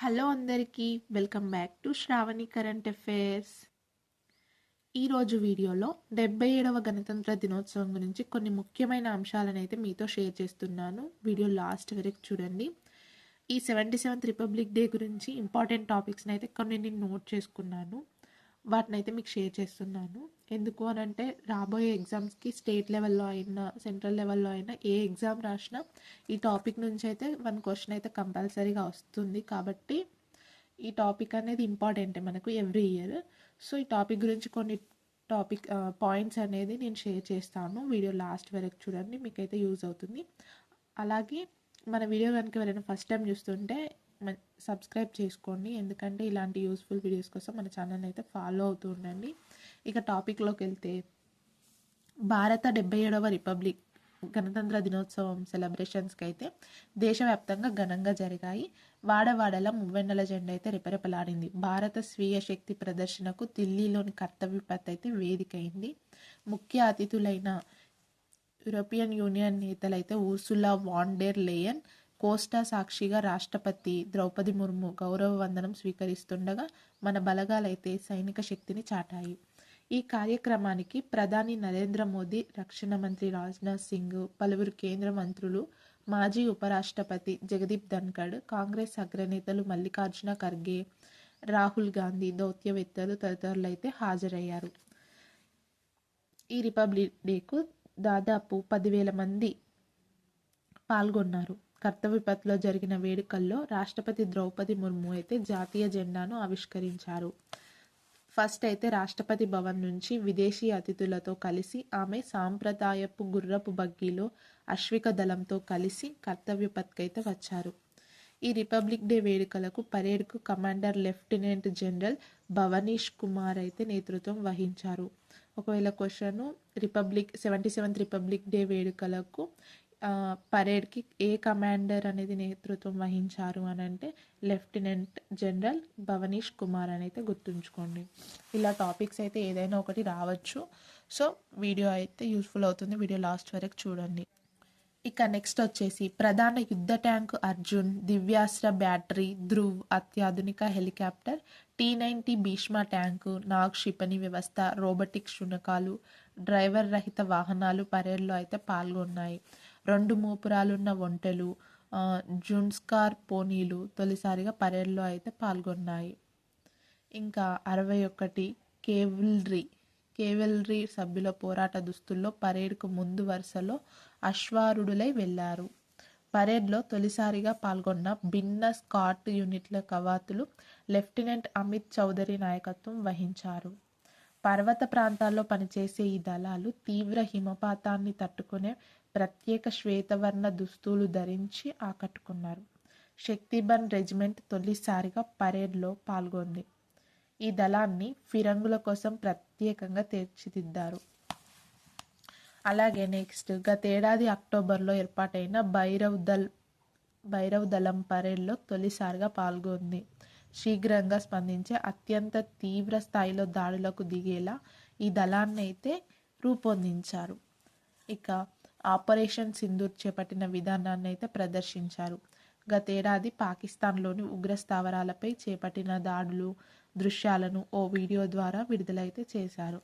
Hello అందరికీ welcome back to Shravani current affairs. ఈరోజు వీడియోలో డెబ్బై ఏడవ గణతంత్ర దినోత్సవం గురించి కొన్ని ముఖ్యమైన అంశాలను అయితే మీతో షేర్ చేస్తున్నాను. వీడియో లాస్ట్ వరకు చూడండి. ఈ సెవెంటీ సెవెంత్ రిపబ్లిక్ డే గురించి ఇంపార్టెంట్ టాపిక్స్ని అయితే కొన్ని నేను నోట్ చేసుకున్నాను. వాటిని అయితే మీకు షేర్ చేస్తున్నాను. ఎందుకు అని అంటే రాబోయే ఎగ్జామ్స్కి స్టేట్ లెవెల్లో అయినా సెంట్రల్ లెవెల్లో అయినా ఏ ఎగ్జామ్ రాసినా ఈ టాపిక్ నుంచి అయితే వన్ క్వశ్చన్ అయితే కంపల్సరీగా వస్తుంది. కాబట్టి ఈ టాపిక్ అనేది ఇంపార్టెంట్ మనకు ఎవ్రీ ఇయర్. సో ఈ టాపిక్ గురించి కొన్ని టాపిక్ పాయింట్స్ అనేది నేను షేర్ చేస్తాను. వీడియో లాస్ట్ వరకు చూడండి మీకైతే యూజ్ అవుతుంది. అలాగే మన వీడియో కనుక ఎవరైనా ఫస్ట్ టైం చూస్తుంటే సబ్స్క్రైబ్ చేసుకోండి. ఎందుకంటే ఇలాంటి యూస్ఫుల్ వీడియోస్ కోసం మన ఛానల్ అయితే ఫాలో అవుతూ ఉండండి. ఇక టాపిక్లోకి వెళ్తే భారత డెబ్బై ఏడవ రిపబ్లిక్ గణతంత్ర దినోత్సవం సెలబ్రేషన్స్కి అయితే దేశవ్యాప్తంగా ఘనంగా జరిగాయి. వాడవాడల మువ్వెన్నెల జెండా అయితే రెపరెపలాడింది. భారత స్వీయ శక్తి ప్రదర్శనకు ఢిల్లీలోని కర్తవ్యపత్ అయితే వేదికైంది. ముఖ్య అతిథులైన European Union నేతలైతే Ursula von der Leyen Costa సాక్షిగా రాష్ట్రపతి ద్రౌపది ముర్ము గౌరవ వందనం స్వీకరిస్తుండగా మన బలగాలైతే సైనిక శక్తిని చాటాయి. ఈ కార్యక్రమానికి ప్రధాని నరేంద్ర మోదీ రక్షణ మంత్రి రాజ్నాథ్ సింగ్ పలువురు కేంద్ర మంత్రులు మాజీ ఉపరాష్ట్రపతి జగదీప్ ధన్కడ్ కాంగ్రెస్ అగ్రనేతలు మల్లికార్జున ఖర్గే రాహుల్ గాంధీ దౌత్యవేత్తలు తదితరులు అయితే హాజరయ్యారు. ఈ రిపబ్లిక్ డేకు దాదాపు పదివేల మంది పాల్గొన్నారు. కర్తవ్యపథ్లో జరిగిన వేడుకల్లో రాష్ట్రపతి ద్రౌపది ముర్ము అయితే జాతీయ జెండాను ఆవిష్కరించారు. ఫస్ట్ అయితే రాష్ట్రపతి భవన్ నుంచి విదేశీ అతిథులతో కలిసి ఆమె సాంప్రదాయపు గుర్రపు బగ్గీలో అశ్విక దళంతో కలిసి కర్తవ్యపథ్కైతే వచ్చారు. ఈ రిపబ్లిక్ డే వేడుకలకు పరేడ్కు commander lieutenant general Bhavnish Kumar అయితే నేతృత్వం వహించారు. ఒకవేళ question republic seventy seventh republic day వేడుకలకు పరేడ్కి ఏ కమాండర్ అనేది నేతృత్వం వహించారు అని అంటే లెఫ్టినెంట్ జనరల్ భవనీష్ కుమార్ అని అయితే గుర్తుంచుకోండి. ఇలా టాపిక్స్ అయితే ఏదైనా ఒకటి రావచ్చు. సో వీడియో అయితే యూస్ఫుల్ అవుతుంది. వీడియో లాస్ట్ వరకు చూడండి. ఇక నెక్స్ట్ వచ్చేసి ప్రధాన యుద్ధ ట్యాంకు అర్జున్ దివ్యాస్త్ర బ్యాటరీ ధ్రువ్ అత్యాధునిక helicopter T ninety Bhishma tank Nag క్షిపణి వ్యవస్థ రోబోటిక్ శునకాలు డ్రైవర్ రహిత వాహనాలు పరేడ్లో అయితే పాల్గొన్నాయి. రెండు మూపురాలున్న ఒంటెలు జున్స్కార్ పోనీలు తొలిసారిగా పరేడ్లో అయితే పాల్గొన్నాయి. ఇంకా అరవై ఒకటి కేవిల్రీ కేవెల్రీ సభ్యుల పోరాట దుస్తుల్లో పరేడ్కు ముందు వరుసలో అశ్వారుడులై వెళ్ళారు. పరేడ్లో తొలిసారిగా పాల్గొన్న భిన్న స్కాట్ యూనిట్ల కవాతులు లెఫ్టినెంట్ అమిత్ చౌదరి నాయకత్వం వహించారు. పర్వత ప్రాంతాల్లో పనిచేసే ఈ దళాలు తీవ్ర హిమపాతాన్ని తట్టుకునే ప్రత్యేక శ్వేతవర్ణ దుస్తులు ధరించి ఆకట్టుకున్నారు. శక్తిబన్ రెజిమెంట్ తొలిసారిగా పరేడ్లో పాల్గొంది. ఈ దళాన్ని ఫిరంగుల కోసం ప్రత్యేకంగా తీర్చిదిద్దారు. అలాగే నెక్స్ట్ గతేడాది అక్టోబర్లో ఏర్పాటైన భైరవ్ దల్ భైరవ్ దళం పరేడ్లో తొలిసారిగా పాల్గొంది. శీఘ్రంగా స్పందించే అత్యంత తీవ్ర స్థాయిలో దాడులకు దిగేలా ఈ దళాన్ని అయితే రూపొందించారు. ఇక ఆపరేషన్ సింధూర్ చేపట్టిన విధానాన్ని అయితే ప్రదర్శించారు. గతేడాది పాకిస్తాన్లోని ఉగ్ర స్థావరాలపై చేపట్టిన దాడులు దృశ్యాలను ఓ వీడియో ద్వారా విడుదలైతే చేశారు.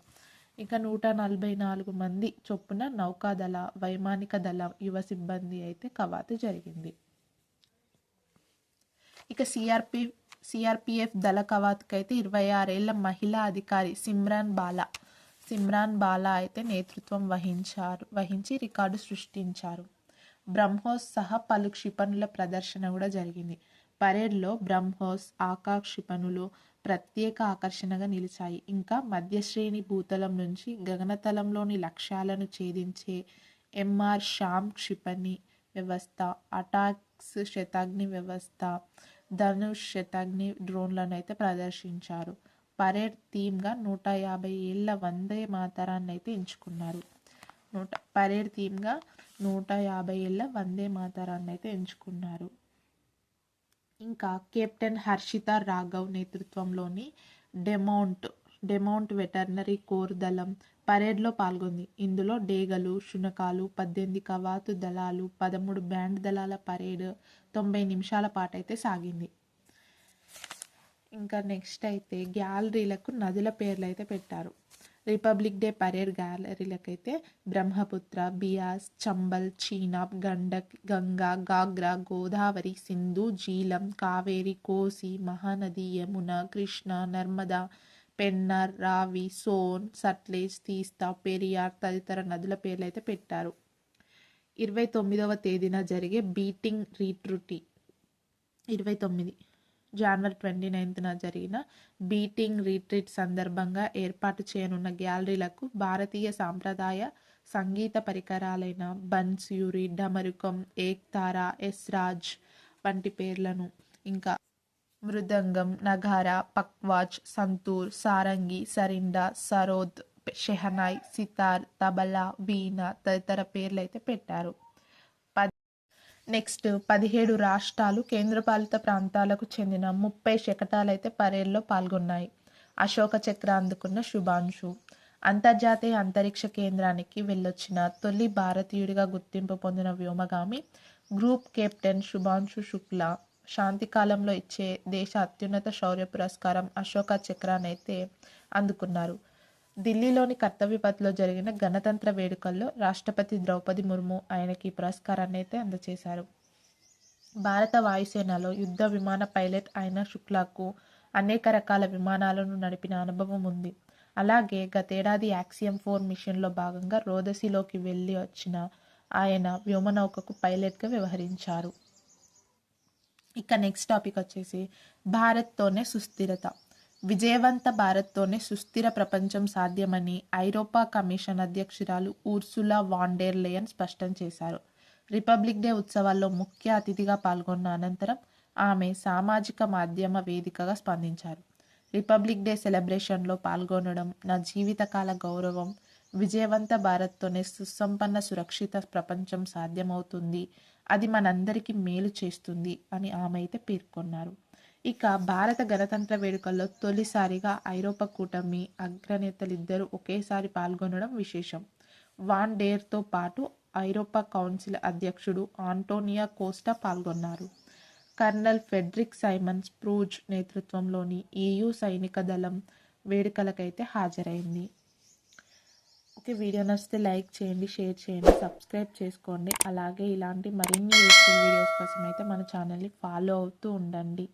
ఇక నూట నలభై నాలుగు మంది చొప్పున నౌకాదళ వైమానిక దళ యువ సిబ్బంది అయితే కవాతు జరిగింది. ఇక సిఆర్పి సిఆర్పిఎఫ్ దళ కవాతుకు అయితే ఇరవై ఆరేళ్ళ మహిళా అధికారి సిమ్రాన్ బాలా. సిమ్రాన్ బాలా అయితే నేతృత్వం వహించారు వహించి రికార్డు సృష్టించారు. బ్రహ్మోస్ సహా పలు క్షిపణుల ప్రదర్శన కూడా జరిగింది. పరేడ్లో బ్రహ్మోస్ ఆకా క్షిపణులు ప్రత్యేక ఆకర్షణగా నిలిచాయి. ఇంకా మధ్యశ్రేణి భూతలం నుంచి గగనతలంలోని లక్ష్యాలను ఛేదించే ఎంఆర్ షామ్ క్షిపణి వ్యవస్థ అటాక్స్ శతాగ్ని వ్యవస్థ ధనుష్ శతాగ్ని డ్రోన్లను అయితే ప్రదర్శించారు. పరేడ్ థీమ్గా నూట యాభై ఏళ్ళ వందే మాతరాన్ని అయితే ఎంచుకున్నారు. నూట పరేడ్ థీమ్గా నూట యాభై ఏళ్ళ వందే మాతరాన్ని అయితే ఎంచుకున్నారు. ఇంకా కెప్టెన్ హర్షిత రాఘవ్ నేతృత్వంలోని డెమౌంట్ డెమౌంట్ వెటర్నరీ కోర్ దళం పరేడ్లో పాల్గొంది. ఇందులో డేగలు శునకాలు పద్దెనిమిది కవాతు దళాలు పదమూడు బ్యాండ్ దళాల పరేడ్ తొంభై నిమిషాల పాటైతే సాగింది. ఇంకా నెక్స్ట్ అయితే గ్యాలరీలకు నదుల పేర్లు అయితే పెట్టారు. రిపబ్లిక్ డే పరేడ్ గ్యాలరీలకైతే బ్రహ్మపుత్ర బియాస్ చంబల్ చీనాబ్ గండక్ గంగా గాగ్రా గోదావరి సింధు జీలం కావేరి కోసి మహానది యమున కృష్ణ నర్మదా పెన్నర్ రావి సోన్ సట్లేజ్ తీస్తా పెరియార్ తదితర నదుల పేర్లు అయితే పెట్టారు. ఇరవై తొమ్మిదవ తేదీన జరిగే బీటింగ్ రీట్రుటీ. ఇరవై తొమ్మిది జనవరి ట్వంటీ నైన్త్న జరిగిన బీటింగ్ రీట్రీట్ సందర్భంగా ఏర్పాటు చేయనున్న గ్యాలరీలకు భారతీయ సాంప్రదాయ సంగీత పరికరాలైన బన్స్యూరి డమరుకం ఏక్తారా ఎస్రాజ్ వంటి పేర్లను ఇంకా మృదంగం నగారా పక్వాజ్ సంతూర్ సారంగి సరిండా సరోద్ షెహనాయ్ సితార్ తబలా వీణ తదితర పేర్లు అయితే పెట్టారు నెక్స్ట్ పదిహేడు రాష్ట్రాలు కేంద్రపాలిత ప్రాంతాలకు చెందిన ముప్పై శకటాలైతే పరేడ్లో పాల్గొన్నాయి. అశోక చక్ర అందుకున్న శుభాంశు. అంతర్జాతీయ అంతరిక్ష కేంద్రానికి వెళ్ళొచ్చిన తొలి భారతీయుడిగా గుర్తింపు పొందిన వ్యోమగామి గ్రూప్ కెప్టెన్ శుభాంశు శుక్లా. శాంతి కాలంలో ఇచ్చే దేశ అత్యున్నత శౌర్య పురస్కారం అశోక చక్రానైతే అందుకున్నారు. ఢిల్లీలోని కర్తవ్యపథ్లో జరిగిన గణతంత్ర వేడుకల్లో రాష్ట్రపతి ద్రౌపది ముర్ము ఆయనకి ఈ పురస్కారాన్ని అయితే అందజేశారు భారత వాయుసేనలో యుద్ధ విమాన పైలట్ అయిన శుక్లాకు అనేక రకాల విమానాలను నడిపిన అనుభవం ఉంది. అలాగే గతేడాది యాక్సియం ఫోర్ మిషన్లో భాగంగా రోదసిలోకి వెళ్ళి వచ్చిన ఆయన వ్యోమనౌకకు పైలట్గా వ్యవహరించారు. ఇక నెక్స్ట్ టాపిక్ వచ్చేసి భారత్తోనే సుస్థిరత. విజయవంత భారత్తోనే సుస్థిర ప్రపంచం సాధ్యమని ఐరోపా కమిషన్ అధ్యక్షురాలు ఊర్సులా వాండేర్ లేయన్ స్పష్టం చేశారు. రిపబ్లిక్ డే ఉత్సవాల్లో ముఖ్య అతిథిగా పాల్గొన్న అనంతరం ఆమె సామాజిక మాధ్యమ వేదికగా స్పందించారు. రిపబ్లిక్ డే సెలబ్రేషన్లో పాల్గొనడం నా జీవితకాల గౌరవం విజయవంత భారత్తోనే సుసంపన్న సురక్షిత ప్రపంచం సాధ్యమవుతుంది అది మనందరికీ మేలు చేస్తుంది అని ఆమె అయితే పేర్కొన్నారు. ఇక భారత గణతంత్ర వేడుకల్లో తొలిసారిగా ఐరోపా కూటమి అగ్రనేతలిద్దరూ ఒకేసారి పాల్గొనడం విశేషం. వాన్ డేర్తో పాటు ఐరోపా కౌన్సిల్ అధ్యక్షుడు ఆంటోనియా కోస్టా పాల్గొన్నారు. కర్నల్ ఫెడ్రిక్ సైమన్ స్ప్రూజ్ నేతృత్వంలోని ఈయూ సైనిక దళం వేడుకలకైతే హాజరైంది. ఓకే వీడియో నచ్చితే లైక్ చేయండి షేర్ చేయండి సబ్స్క్రైబ్ చేసుకోండి. అలాగే ఇలాంటి మరిన్ని యూస్ఫుల్ వీడియోస్ కోసం అయితే మన ఛానల్ని ఫాలో అవుతూ ఉండండి.